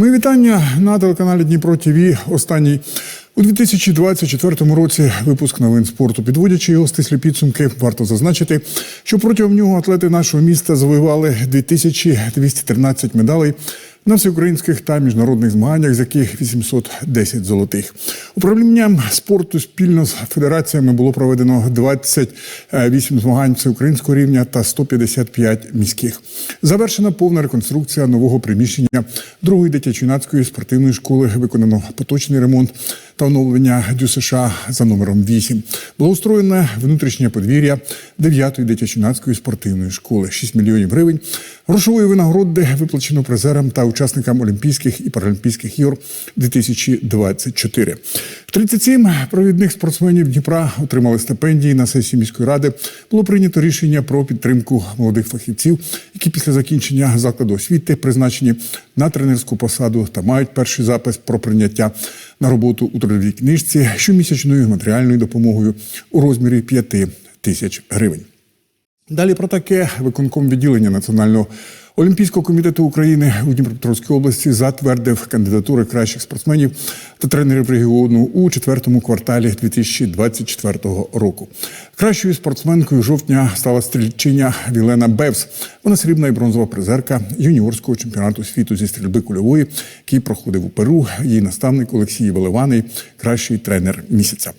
Мої вітання на телеканалі Дніпро ТВ. Останній у 2024 році випуск новин спорту. Підводячи його стислі підсумки, варто зазначити, що протягом нього атлети нашого міста завоювали 2213 медалей на всеукраїнських та міжнародних змаганнях, з яких 810 золотих. Управлінням спорту спільно з федераціями було проведено 28 змагань всеукраїнського рівня та 155 міських. Завершена повна реконструкція нового приміщення другої дитячо-юнацької спортивної школи. Виконано поточний ремонт та оновлення ДЮСШ за номером 8. Благоустроєне внутрішнє подвір'я 9-ї дитячо-юнацької спортивної школи. 6 мільйонів гривень. Грошової винагороди виплачено призерам та учасникам Олімпійських і Паралімпійських ігор 2024. 37 провідних спортсменів Дніпра отримали стипендії на сесії міської ради. Було прийнято рішення про підтримку молодих фахівців, які після закінчення закладу освіти призначені на тренерську посаду та мають перший запис про прийняття на роботу у трудовій книжці щомісячною матеріальною допомогою у розмірі 5 тисяч гривень. Далі про таке виконком відділення Національного олімпійського комітету України у Дніпропетровській області затвердив кандидатури кращих спортсменів та тренерів регіону у четвертому кварталі 2024 року. Кращою спортсменкою жовтня стала стрільчиня Вілена Бевс. Вона срібна і бронзова призерка юніорського чемпіонату світу зі стрільби кульової, який проходив у Перу. Її наставник Олексій Веливаний, кращий тренер місяця.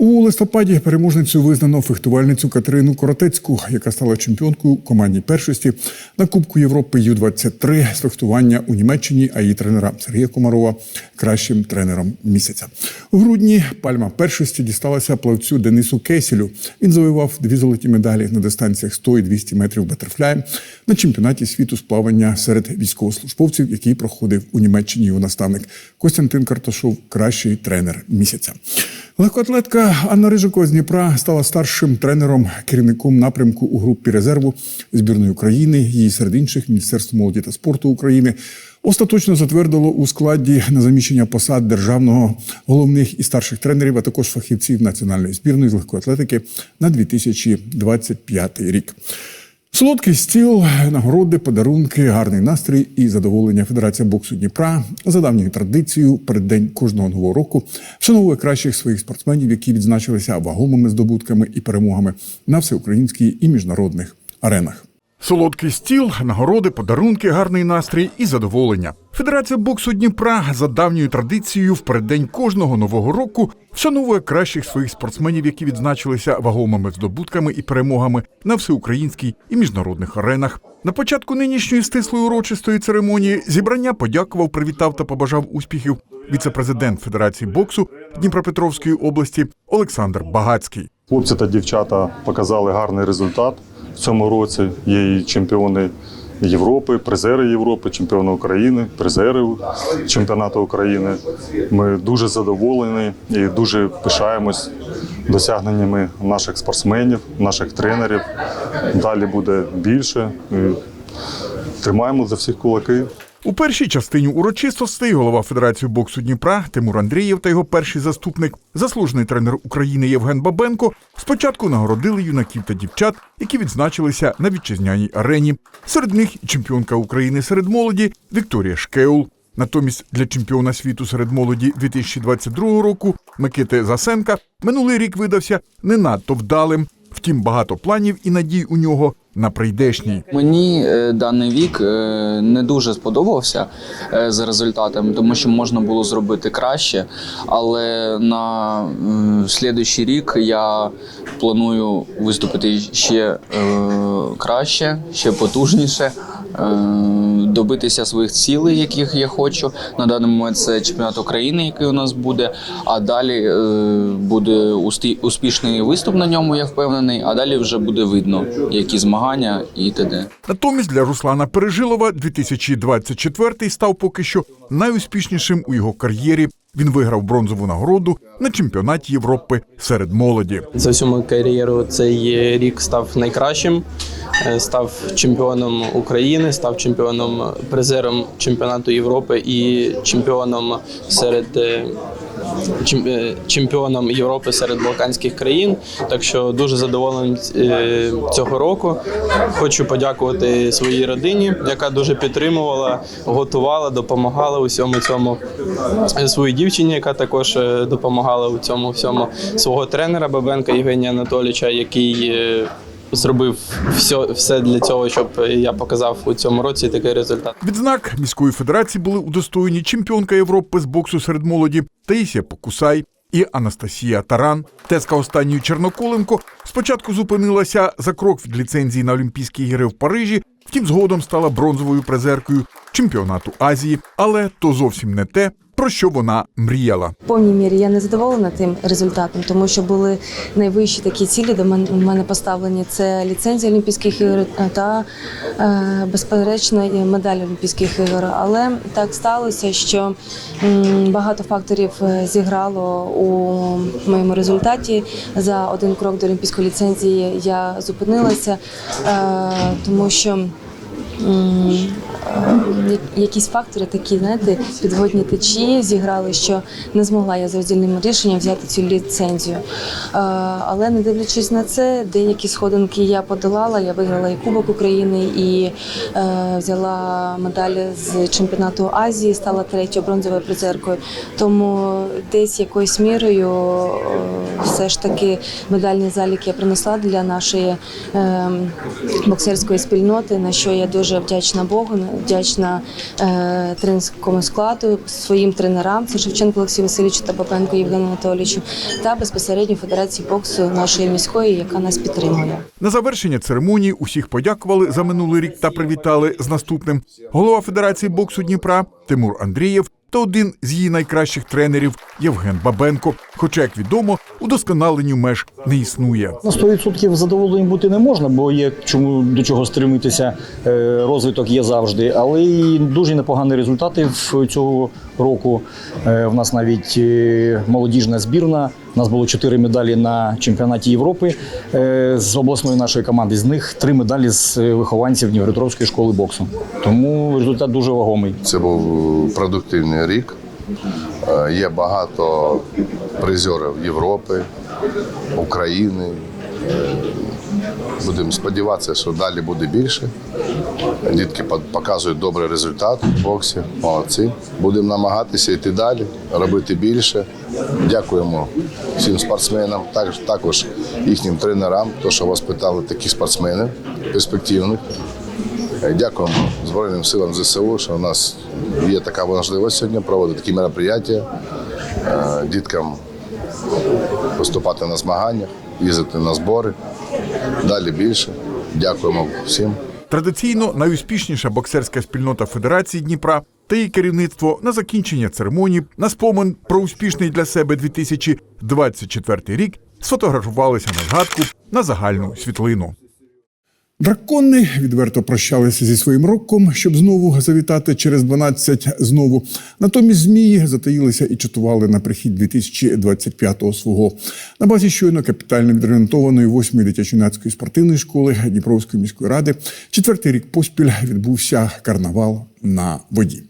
У листопаді переможницю визнано фехтувальницю Катерину Коротецьку, яка стала чемпіонкою командній першості на Кубку Європи Ю-23 з фехтування у Німеччині, а її тренера Сергія Комарова кращим тренером місяця. У грудні пальма першості дісталася плавцю Денису Кесілю. Він завоював дві золоті медалі на дистанціях 100 і 200 метрів батерфляєм на чемпіонаті світу з плавання серед військовослужбовців, який проходив у Німеччині його наставник Костянтин Карташов, кращий тренер місяця. Легкоатлетка Анна Рижикова з Дніпра стала старшим тренером, керівником напрямку у групі резерву збірної України. Її серед інших Міністерство молоді та спорту України остаточно затвердило у складі на заміщення посад державного головних і старших тренерів, а також фахівців національної збірної з легкоатлетики на 2025 рік. Солодкий стіл, нагороди, подарунки, гарний настрій і задоволення Федерація боксу Дніпра за давньою традицією перед день кожного нового року вшановує кращих своїх спортсменів, які відзначилися вагомими здобутками і перемогами на всеукраїнській і міжнародних аренах. Солодкий стіл, нагороди, подарунки, гарний настрій і задоволення. Федерація боксу Дніпра за давньою традицією в переддень кожного нового року вшановує кращих своїх спортсменів, які відзначилися вагомими здобутками і перемогами на всеукраїнській і міжнародних аренах. На початку нинішньої стислої урочистої церемонії зібрання подякував, привітав та побажав успіхів віце-президент Федерації боксу Дніпропетровської області Олександр Багацький. Хлопці та дівчата показали гарний результат в цьому році. Є і чемпіони Європи, призери Європи, чемпіони України, призери чемпіонату України. Ми дуже задоволені і дуже пишаємось досягненнями наших спортсменів, наших тренерів. Далі буде більше. Тримаємо за всіх кулаки. У першій частині урочистостей голова Федерації боксу Дніпра Тимур Андрієв та його перший заступник, заслужений тренер України Євген Бабенко, спочатку нагородили юнаків та дівчат, які відзначилися на вітчизняній арені. Серед них чемпіонка України серед молоді Вікторія Шкеул. Натомість для чемпіона світу серед молоді 2022 року Микити Засенка минулий рік видався не надто вдалим. Втім, багато планів і надій у нього на прийдешній. Мені е, даний вік е, не дуже сподобався е, за результатами, тому що можна було зробити краще. Але на е, слідуючий рік я планую виступити ще краще, ще потужніше, добитися своїх цілей, яких я хочу. На даний момент це чемпіонат України, який у нас буде. А далі е, буде успішний виступ на ньому, я впевнений. А далі вже буде видно, які змагання і т.д. Натомість для Руслана Пережилова 2024 став поки що найуспішнішим у його кар'єрі. Він виграв бронзову нагороду на чемпіонаті Європи серед молоді. За всю мою кар'єру цей рік став найкращим. Е, Став чемпіоном України, став чемпіоном призером чемпіонату Європи і чемпіоном серед е, е, чемпіоном Європи серед балканських країн. Так що дуже задоволений цього року. Хочу подякувати своїй родині, яка дуже підтримувала, готувала, допомагала у всьому цьому. Своїй дівчині, яка також допомагала у цьому всьому. Свого тренера Бабенка Євгенія Анатолійовича, який зробив все, все для цього, щоб я показав у цьому році такий результат. Відзнак міської федерації були удостоєні чемпіонка Європи з боксу серед молоді Таїсія Покусай і Анастасія Таран. Тезка останньої Черноколенко спочатку зупинилася за крок від ліцензії на Олімпійські ігри в Парижі, втім згодом стала бронзовою призеркою чемпіонату Азії, але то зовсім не те, про що вона мріяла. В повній мірі я не задоволена тим результатом, тому що були найвищі такі цілі до мене поставлені. Це ліцензія Олімпійських ігор та е, безперечно медаль Олімпійських ігор. Але так сталося, що багато факторів е, зіграло у моєму результаті. За один крок до олімпійської ліцензії я зупинилася, е, тому що. Е, якісь фактори такі, знаєте, підводні течії зіграли, що не змогла я за роздільним рішенням взяти цю ліцензію. Е, Але не дивлячись на це, деякі сходинки я подолала. Я виграла і Кубок України, і е, взяла медаль з чемпіонату Азії, стала третьою бронзовою призеркою. Тому десь якоюсь мірою все ж таки медальний залік я принесла для нашої е, боксерської спільноти, на що я дуже вдячна Богу, вдячна е, тренерському складу, своїм тренерам, це Шевченко Олексій Васильовичу та Бабенко Євгену Анатолійовичу, та безпосередньо Федерації боксу нашої міської, яка нас підтримує. На завершення церемонії усіх подякували за минулий рік та привітали з наступним. Голова Федерації боксу Дніпра Тимур Андрієв та один з її найкращих тренерів Євген Бабенко. Хоча, як відомо, удосконаленню меж не існує. На 100% задоволеним бути не можна, бо є чому до чого стремитися. е, Розвиток є завжди, але і дуже непогані результати в цього року. Е, В нас навіть е, молодіжна збірна. У нас було чотири медалі на чемпіонаті Європи е, з обласної нашої команди. З них три медалі з е, вихованців Дніпропетровської школи боксу. Тому результат дуже вагомий. Це був продуктивний рік. Е, Є багато призерів Європи, України. Е, Будемо сподіватися, що далі буде більше. Дітки показують добрий результат в боксі. Молодці. Будемо намагатися йти далі, робити більше. Дякуємо всім спортсменам, також, їхнім тренерам, то, що вас питали такі спортсмени перспективних. Е, Дякуємо Збройним силам ЗСУ, що у нас є така можливість сьогодні проводити такі мероприятия, е, діткам виступати на змаганнях, їздити на збори. Далі більше. Дякуємо всім. Традиційно найуспішніша боксерська спільнота Федерації Дніпра та її керівництво на закінчення церемонії на спомин про успішний для себе 2024 рік сфотографувалися на згадку на загальну світлину. Дракони відверто прощалися зі своїм роком, щоб знову завітати через 12 знову. Натомість змії затаїлися і чатували на прихід 2025-го свого. На базі щойно капітально відремонтованої 8-ї дитячо-юнацької спортивної школи Дніпровської міської ради четвертий рік поспіль відбувся карнавал на воді.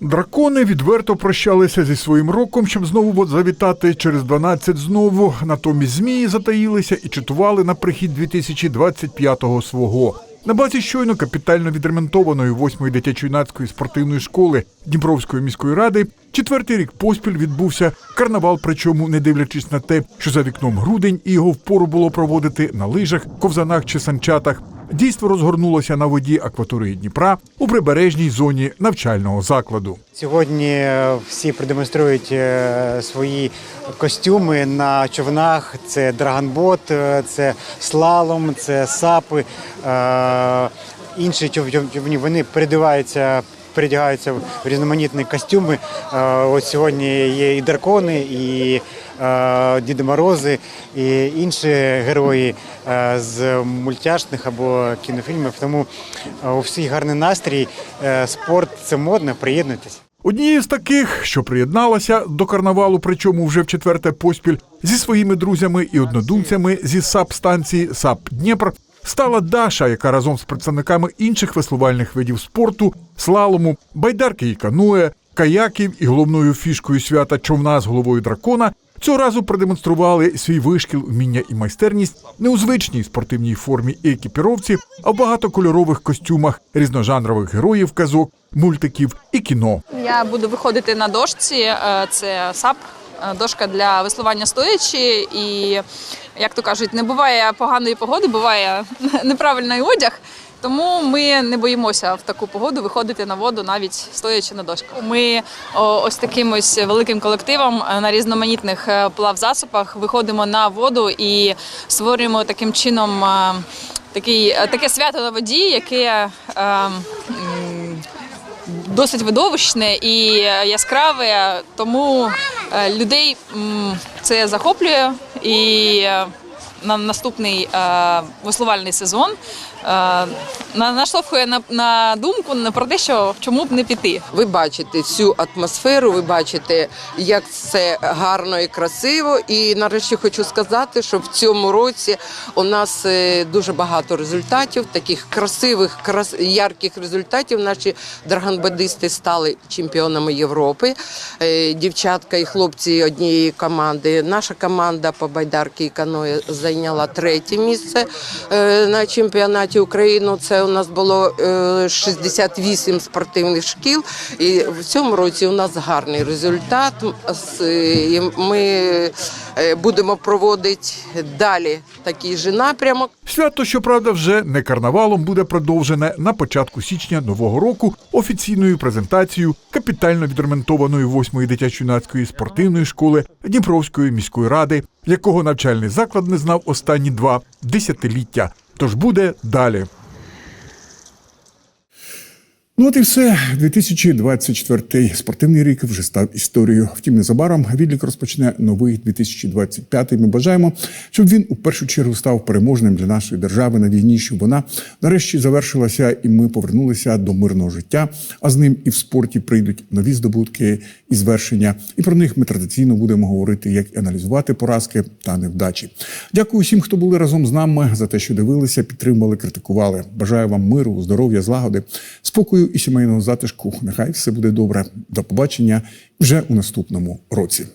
Дракони відверто прощалися зі своїм роком, щоб знову завітати через 12 знову. Натомість змії затаїлися і чатували на прихід 2025-го свого. На базі щойно капітально відремонтованої 8-ї дитячо-юнацької спортивної школи Дніпровської міської ради четвертий рік поспіль відбувся карнавал, причому не дивлячись на те, що за вікном грудень і його впору було проводити на лижах, ковзанах чи санчатах. Дійство розгорнулося на воді акваторії Дніпра у прибережній зоні навчального закладу. Сьогодні е, всі продемонструють е, свої костюми на човнах. Це драгонбот, е, це слалом, це сапи. Інші чов- чов- човні вони передиваються. Передягаються в різноманітні костюми. Е, Ось сьогодні є і дракони, і е, Діди Морози, і інші герої е, з мультяшних або кінофільмів. Тому у всіх гарний настрій. Спорт це модно, приєднуйтесь. Однією з таких, що приєдналася до карнавалу, причому вже в четверте поспіль, зі своїми друзями і однодумцями зі САП-станції САП Дніпр, стала Даша, яка разом з представниками інших веслувальних видів спорту, слалому, байдарки і кануе, каяків і головною фішкою свята човна з головою дракона цього разу продемонстрували свій вишкіл, уміння і майстерність не у звичній спортивній формі і екіпіровці, а в багатокольорових костюмах різножанрових героїв казок, мультиків і кіно. Я буду виходити на дошці. е, Це САП, дошка для веслування стоячи. І, як то кажуть, не буває поганої погоди, буває неправильний одяг. Тому ми не боїмося в таку погоду виходити на воду, навіть стоячи на дошках. Ми ось таким ось великим колективом е, на різноманітних е, плавзасобах виходимо на воду і створюємо таким чином е, такий, е, таке свято на воді, яке е, досить видовищне і яскраве, тому е, людей це захоплює. І е, на наступний е, веслувальний сезон е, наштовхує на, на думку про те, що чому б не піти. Ви бачите всю атмосферу, ви бачите, як це гарно і красиво. І нарешті хочу сказати, що в цьому році у нас е, дуже багато результатів, таких красивих, крас... ярких результатів. Наші драгонбадисти стали чемпіонами Європи. Е, Дівчатка і хлопці однієї команди. Наша команда по байдарки і каної зайняла третє місце е, на чемпіонаті України. Це у нас було е, 68 спортивних шкіл. І в цьому році у нас гарний результат. І Ми е, будемо проводити далі такий же напрямок. Свято, щоправда, вже не карнавалом буде продовжене на початку січня нового року офіційною презентацією капітально відремонтованої 8-ї дитячо-юнацької спортивної школи Дніпровської міської ради, якого навчальний заклад не знав останні два десятиліття. Тож буде далі. Ну от і все. 2024 спортивний рік вже став історією. Втім, незабаром відлік розпочне новий 2025. Ми бажаємо, щоб він у першу чергу став переможним для нашої держави на війні, щоб вона нарешті завершилася, і ми повернулися до мирного життя. А з ним і в спорті прийдуть нові здобутки і звершення. І про них ми традиційно будемо говорити, як і аналізувати поразки та невдачі. Дякую всім, хто були разом з нами за те, що дивилися, підтримували, критикували. Бажаю вам миру, здоров'я, злагоди, спокою і сімейного затишку. Нехай все буде добре. До побачення вже у наступному році.